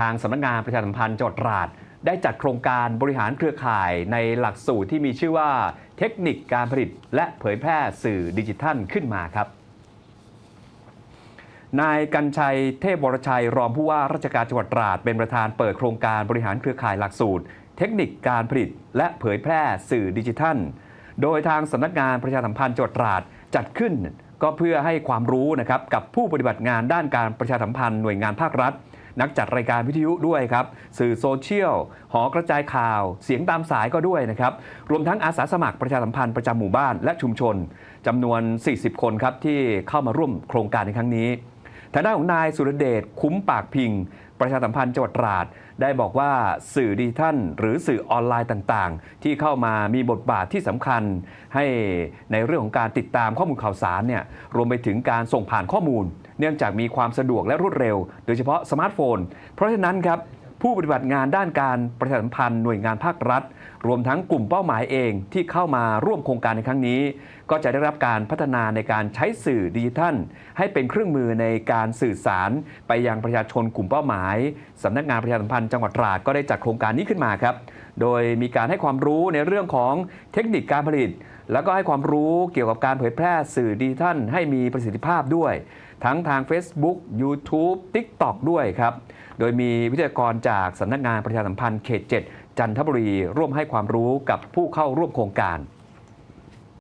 ทางสำนักงานประชาสัมพันธ์จังหวัดตราดได้จัดโครงการบริหารเครือข่ายในหลักสูตรที่มีชื่อว่าเทคนิคการผลิตและเผยแพร่สื่อดิจิทัลขึ้นมาครับ นายกัญชัยเทพวรชัยรองผู้ว่าราชการจังหวัดตราด เป็นประธานเปิดโครงการบริหารเครือข่ายหลักสูตร เทคนิคการผลิตและเผยแพร่สื่อดิจิทัล โดยทางสำนักงานประชาสัมพันธ์จังหวัดตราดจัดขึ้น ก็เพื่อให้ความรู้นะครับกับผู้ปฏิบัติงานด้านการประชาสัมพันธ์หน่วยงานภาครัฐ นักจัดรายการวิทยุด้วยครับ สื่อโซเชียล หอกระจายข่าว เสียงตามสายก็ด้วยนะครับ รวมทั้งอาสาสมัครประชาสัมพันธ์ประจำหมู่บ้านและชุมชนจำนวน 40 คนครับที่เข้ามาร่วมโครงการในครั้งนี้ ทางด้านของนายสุรเดชคุ้มปากพิง ประชาสัมพันธ์จังหวัดตราด ได้บอกว่าสื่อดิจิทัลหรือสื่อออนไลน์ต่างๆ ที่เข้ามามีบทบาทที่สำคัญ ให้ในเรื่องของการติดตามข้อมูลข่าวสารเนี่ยรวมไปถึงการส่งผ่านข้อมูล เนื่องจากมีความสะดวกและรวดเร็ว โดยเฉพาะสมาร์ทโฟน เพราะฉะนั้นครับ ผู้ปฏิบัติงานด้านการประชาสัมพันธ์หน่วยงานภาครัฐ รวมทั้งกลุ่มเป้าหมายเองที่เข้ามาร่วมโครงการในครั้งนี้ ก็จะได้รับการพัฒนาในการใช้สื่อดิจิทัล ให้เป็นเครื่องมือในการสื่อสาร ไปยังประชาชนกลุ่มเป้าหมายสำนักงานประชาสัมพันธ์จังหวัดตราดก็ได้จัดโครงการนี้ขึ้นมาครับ โดยมีการให้ความรู้ในเรื่องของเทคนิคการผลิต แล้วก็ให้ความรู้เกี่ยวกับการเผยแพร่สื่อดิจิทัลให้มีประสิทธิภาพด้วย ทั้งทาง Facebook YouTube TikTok ด้วยครับ โดยมีวิทยากรจากสำนักงานประชาสัมพันธ์เขต 7 จันทบุรีร่วมให้ความรู้กับผู้เข้าร่วมโครงการ